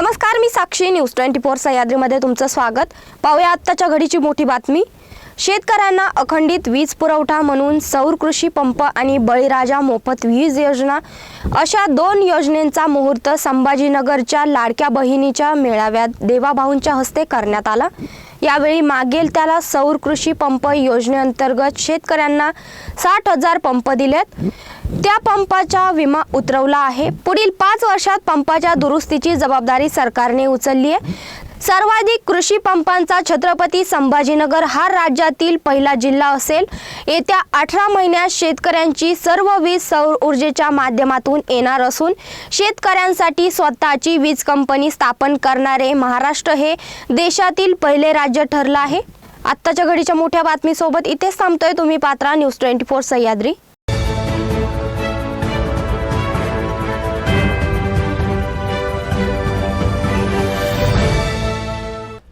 नमस्कार मी Sakshi. News twenty four सह्याद्रीमध्ये तुमचं स्वागत. पाहूया आत्ताच्या घडीची मोठी बातमी. शेतकऱ्यांना अखंडित वीज पुरवठा म्हणून सौर कृषी पंप आणि बळीराजा मोफत वीज योजना अशा दोन योजनेचा मुहूर्त संभाजीनगरच्या लाडक्या बहिणीच्या मेळाव्यात देवाभाऊंच्या हस्ते करण्यात आला. यावेळी मागेल त्याला सौर कृषी पंप योजनेअंतर्गत शेतकऱ्यांना साठ हजार पंप दिलेत. त्या पंपाचा विमा उतरवला आहे. पुढील पाच वर्षात पंपाच्या दुरुस्तीची जबाबदारी सरकारने उचलली आहे. सर्वाधिक कृषी पंपांचा छत्रपती संभाजीनगर हा राज्यातील पहिला जिल्हा असेल. येत्या अठरा महिन्यात शेतकऱ्यांची सर्व वीज सौर ऊर्जेच्या माध्यमातून येणार असून शेतकऱ्यांसाठी स्वतःची वीज कंपनी स्थापन करणारे महाराष्ट्र हे देशातील पहिले राज्य ठरलं आहे. आत्ताच्या घडीच्या मोठ्या बातमीसोबत इथेच थांबतोय तुम्ही Patra news twenty four Sahyadri.